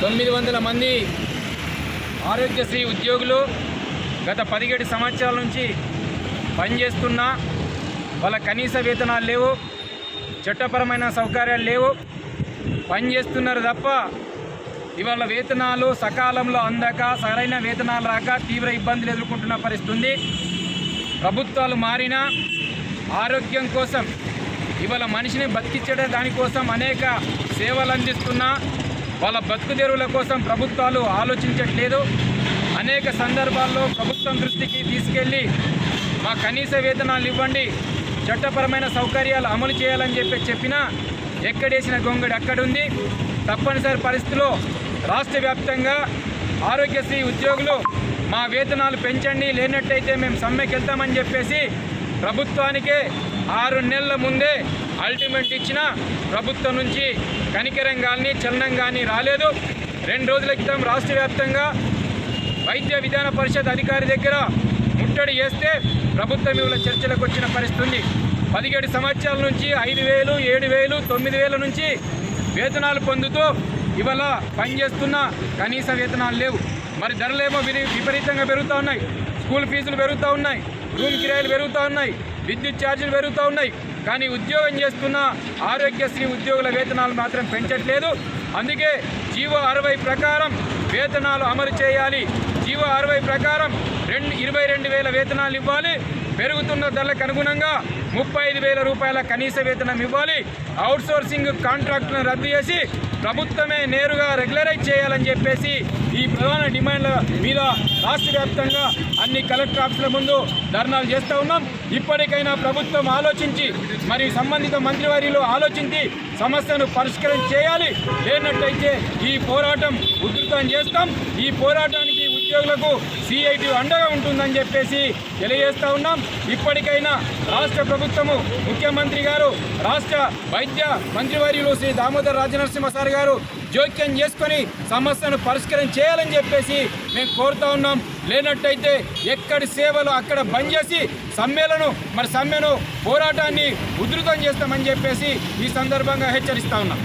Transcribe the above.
తొమ్మిది వందల మంది ఆరోగ్యశ్రీ ఉద్యోగులు గత పదిహేడు సంవత్సరాల నుంచి పనిచేస్తున్నా వాళ్ళ కనీస వేతనాలు లేవు చట్టపరమైన సౌకర్యాలు లేవు పనిచేస్తున్నారు తప్ప ఇవాళ వేతనాలు సకాలంలో అందక సరైన వేతనాలు రాక తీవ్ర ఇబ్బందులు ఎదుర్కొంటున్న పరిస్థితుంది ప్రభుత్వాలు మారినా ఆరోగ్యం కోసం ఇవాళ మనిషిని బతికించడే దానికోసం అనేక సేవలు అందిస్తున్నా వాళ్ళ బతుకుదెరువుల కోసం ప్రభుత్వాలు ఆలోచించట్లేదు. అనేక సందర్భాల్లో ప్రభుత్వం దృష్టికి తీసుకెళ్ళి మా కనీస వేతనాలు ఇవ్వండి చట్టపరమైన సౌకర్యాలు అమలు చేయాలని చెప్పి చెప్పినా ఎక్కడేసిన గొంగడి అక్కడుంది. తప్పనిసరి పరిస్థితిలో రాష్ట్ర వ్యాప్తంగా ఆరోగ్యశ్రీ ఉద్యోగులు మా వేతనాలు పెంచండి లేనట్టయితే మేము సమ్మెకి వెళ్తామని చెప్పేసి ప్రభుత్వానికే ఆరు నెలల ముందే అల్టిమేట్ ఇచ్చిన ప్రభుత్వం నుంచి కనికరం కానీ చలనం కానీ రాలేదు. రెండు రోజుల క్రితం రాష్ట్ర వ్యాప్తంగా వైద్య విధాన పరిషత్ అధికారి దగ్గర ముట్టడి చేస్తే ప్రభుత్వం ఇవాళ చర్చలకు వచ్చిన పరిస్థితి ఉంది. పదిహేడు సంవత్సరాల నుంచి ఐదు వేలు ఏడు వేలు తొమ్మిది వేల నుంచి వేతనాలు పొందుతూ ఇవాళ పనిచేస్తున్న కనీస వేతనాలు లేవు. మరి ధరలేమో విపరీతంగా పెరుగుతూ ఉన్నాయి. స్కూల్ ఫీజులు పెరుగుతూ ఉన్నాయి. రూమ్ కిరాయిలు పెరుగుతూ ఉన్నాయి. విద్యుత్ ఛార్జీలు పెరుగుతూ ఉన్నాయి. కానీ ఉద్యోగం చేస్తున్న ఆరోగ్యశ్రీ ఉద్యోగుల వేతనాలు మాత్రం పెంచట్లేదు. అందుకే జీవో అరవై ప్రకారం వేతనాలు అమలు చేయాలి. జీవో అరవై ప్రకారం రెండు ఇరవై రెండు వేల వేతనాలు ఇవ్వాలి. పెరుగుతున్న ధరలకు అనుగుణంగా ముప్పై ఐదు వేల రూపాయల కనీస వేతనం ఇవ్వాలి. అవుట్సోర్సింగ్ కాంట్రాక్టులను రద్దు చేసి ప్రభుత్వమే నేరుగా రెగ్యులరైజ్ చేయాలని చెప్పేసి ఈ ప్రధాన డిమాండ్ల మీద రాష్ట్ర వ్యాప్తంగా అన్ని కలెక్టర్ ఆఫీసుల ముందు ధర్నాలు చేస్తూ ఉన్నాం. ఇప్పటికైనా ప్రభుత్వం ఆలోచించి మరి సంబంధిత మంత్రివారిలో ఆలోచించి సమస్యను పరిష్కారం చేయాలి. లేనట్లయితే ఈ పోరాటం ఉధృతం చేస్తాం. ఈ పోరాటానికి ఉద్యోగులకు సిఐటి అండగా ఉంటుందని చెప్పేసి తెలియజేస్తా ఉన్నాం. ఇప్పటికైనా రాష్ట్ర ప్రభుత్వము ముఖ్యమంత్రి గారు రాష్ట్ర వైద్య మంత్రివర్యులు శ్రీ దామోదర్ రాజనరసింహ సార్ గారు జోక్యం చేసుకొని సమస్యను పరిష్కారం చేయాలని చెప్పేసి మేము కోరుతా ఉన్నాం. లేనట్టయితే ఎక్కడి సేవలు అక్కడ బంద్ చేసి సమ్మెలను మరి సమ్మెను పోరాటాన్ని ఉధృతం చేస్తామని చెప్పేసి ఈ సందర్భంగా హెచ్చరిస్తా ఉన్నాం.